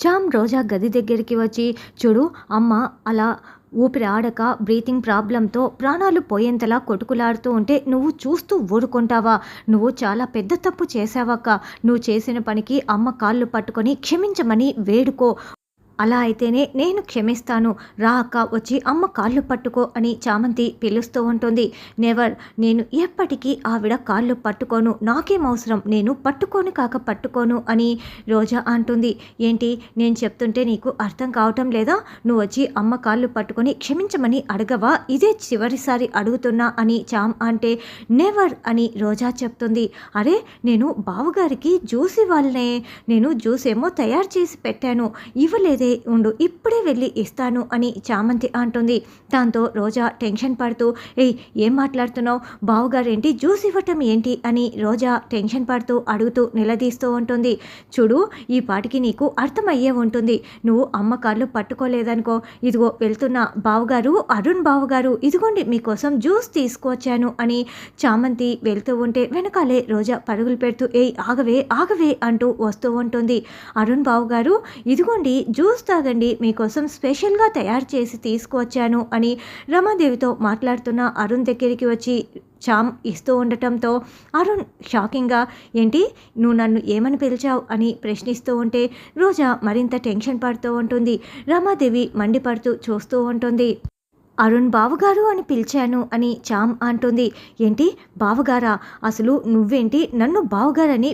చామ్ రోజా గది దగ్గరికి వచ్చి చూడు అమ్మ అలా ఊపిరి ఆడక బ్రీతింగ్ ప్రాబ్లంతో ప్రాణాలు పోయేంతలా కొట్టుకులాడుతూ ఉంటే నువ్వు చూస్తూ ఊరుకుంటావా? నువ్వు చాలా పెద్ద తప్పు చేసావక్క నువ్వు చేసిన పనికి అమ్మ కాళ్ళు పట్టుకొని క్షమించమని వేడుకో. అలా అయితేనే నేను క్షమిస్తాను. రా అక్క వచ్చి అమ్మ కాళ్ళు పట్టుకో అని చామంతి పిలుస్తూ ఉంటుంది. నెవర్ నేను ఎప్పటికీ ఆవిడ కాళ్ళు పట్టుకోను. నాకేం అవసరం? నేను పట్టుకోను కాక పట్టుకోను అని రోజా అంటుంది. ఏంటి? నేను చెప్తుంటే నీకు అర్థం కావటం లేదా? నువ్వు వచ్చి అమ్మ కాళ్ళు పట్టుకొని క్షమించమని అడగవా? ఇదే చివరిసారి అడుగుతున్నా అని చామ్ అంటే నెవర్ అని రోజా చెప్తుంది. అరే నేను బావగారికి జ్యూస్ ఇవ్వాలనే. నేను జ్యూస్ ఏమో తయారు చేసి పెట్టాను. ఇవ్వలేదే. ఉండు ఇప్పుడే వెళ్ళి ఇస్తాను అని చామంతి అంటుంది. దాంతో రోజా టెన్షన్ పడుతూ ఏయ్ ఏం మాట్లాడుతున్నావు? బావుగారేంటి? జ్యూస్ ఇవ్వటం ఏంటి? అని రోజా టెన్షన్ పడుతూ అడుగుతూ నిలదీస్తూ ఉంటుంది. చూడు ఈ పాటికి నీకు అర్థమయ్యే ఉంటుంది. నువ్వు అమ్మ కాళ్ళు పట్టుకోలేదనుకో. ఇదిగో వెళ్తున్న. బావగారు అరుణ్ బావుగారు ఇదిగోండి మీకోసం జ్యూస్ తీసుకువచ్చాను అని చామంతి వెళ్తూ ఉంటే వెనకాలే రోజా పరుగులు పెడుతూ ఏయ్ ఆగవే ఆగవే అంటూ వస్తూ ఉంటుంది. అరుణ్ బావుగారు ఇదిగోండి జ్యూస్ తాగండి మీకోసం స్పెషల్గా తయారు చేసి తీసుకువచ్చాను అని రమాదేవితో మాట్లాడుతున్న అరుణ్ దగ్గరికి వచ్చి చామ్ ఇస్తూ ఉండటంతో అరుణ్ షాకింగ్గా ఏంటి నువ్వు నన్ను ఏమని పిలిచావు? అని ప్రశ్నిస్తూ ఉంటే రోజా మరింత టెన్షన్ పడుతూ ఉంటుంది. రమాదేవి మండిపడుతూ చూస్తూ ఉంటుంది. అరుణ్ బావగారు అని పిలిచాను అని చామ్ అంటుంది. ఏంటి బావగారా? అసలు నువ్వేంటి? నన్ను బావగారని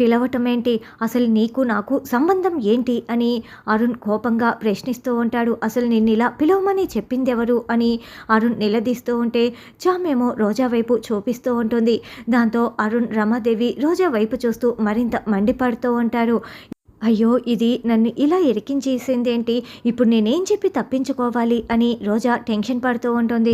పిలవటమేంటి? అసలు నీకు నాకు సంబంధం ఏంటి? అని అరుణ్ కోపంగా ప్రశ్నిస్తూ ఉంటాడు. అసలు నిన్నిలా పిలవమని చెప్పిందెవరు? అని అరుణ్ నిలదీస్తూ ఉంటే చామేమో రోజా వైపు చూపిస్తూ ఉంటుంది. దాంతో అరుణ్ రమాదేవి రోజా వైపు చూస్తూ మరింత మండిపడుతూ ఉంటారు. అయ్యో ఇది నన్ను ఇలా ఇరికించేసిందేంటి? ఇప్పుడు నేనేం చెప్పి తప్పించుకోవాలి? అని రోజా టెన్షన్ పడుతూ ఉంటుంది.